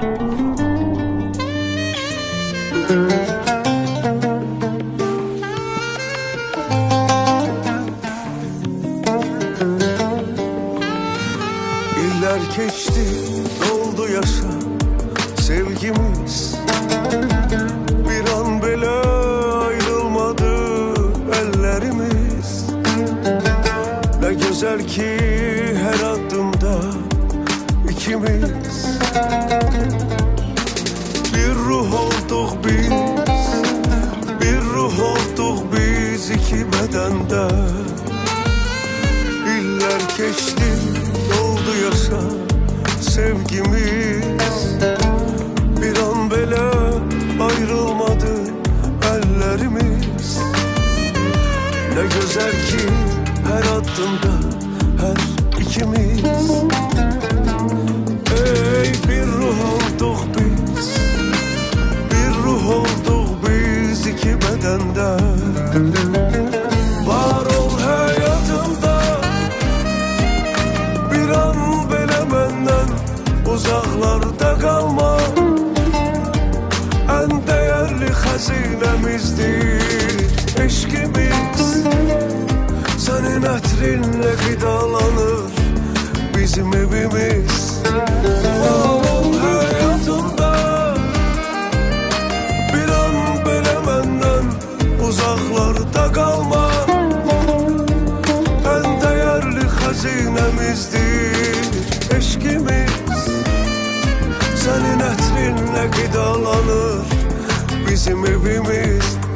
Yıllar geçti, doldu yaşa. Sevgimiz Bir an bile ayrılmadı. Ellerimiz Ne güzel ki her adımda ikimiz. Bedende İller geçti doldu yaşa sevgimiz Bir an bile ayrılmadı ellerimiz. Ne güzel ki her adımda her ikimiz hazinemizdir eşkimiz. Senin etrinle gıdalanır bizim evimiz. Ol hayatımda Bir an bile benden uzaklarda kalma. En değerli hazinemizdir eşkimiz. Senin etrinle gıdalanır bizim evimiz